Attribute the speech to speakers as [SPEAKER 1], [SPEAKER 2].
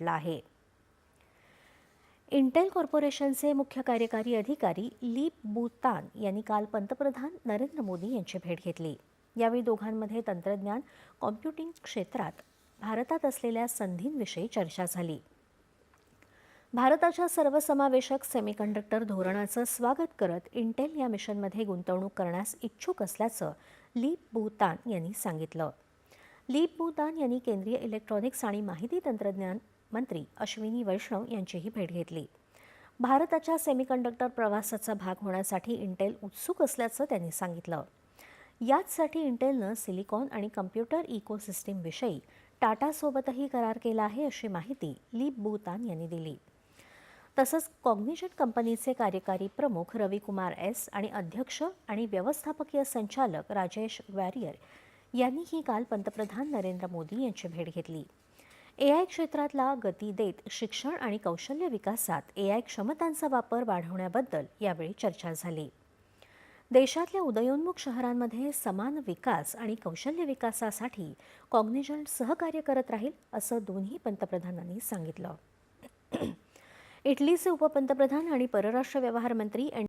[SPEAKER 1] म्हटलं आहे. इंटेल कॉर्पोरेशनचे मुख्य कार्यकारी अधिकारी लीप बुतान यांनी काल पंतप्रधान नरेंद्र मोदी यांची भेट घेतली. यावेळी दोघांमध्ये तंत्रज्ञान कॉम्प्युटिंग क्षेत्रात भारतात असलेल्या संधींविषयी चर्चा झाली. भारताच्या सर्वसमावेशक सेमीकंडक्टर धोरणाचं स्वागत करत इंटेल या मिशनमध्ये गुंतवणूक करण्यास इच्छुक असल्याचं लीप बुतान यांनी सांगितलं. लीप बुतान यांनी केंद्रीय इलेक्ट्रॉनिक्स आणि माहिती तंत्रज्ञान मंत्री अश्विनी वैष्णव यांचीही भेट घेतली. भारताच्या सेमीकंडक्टर प्रवासाचा भाग होण्यासाठी इंटेल उत्सुक असल्याचं त्यांनी सांगितलं. याचसाठी इंटेलनं सिलिकॉन आणि कम्प्युटर इकोसिस्टीमविषयी टाटासोबतही करार केला आहे अशी माहिती लीप बोतान यांनी दिली. तसंच कॉग्निजन कंपनीचे कार्यकारी प्रमुख रविकुमार एस आणि अध्यक्ष आणि व्यवस्थापकीय संचालक राजेश वॅरियर यांनीही काल पंतप्रधान नरेंद्र मोदी यांची भेट घेतली. ए आय क्षेत्रातला गती देत शिक्षण आणि कौशल्य विकासात ए आय क्षमतांचा वापर वाढवण्याबद्दल यावेळी चर्चा झाली. देशातल्या उदयोन्मुख शहरांमध्ये समान विकास आणि कौशल्य विकासासाठी कॉग्निजन सहकार्य करत राहील असं दोन्ही पंतप्रधानांनी सांगितलं. इटलीचे उपपंतप्रधान आणि परराष्ट्र व्यवहार मंत्री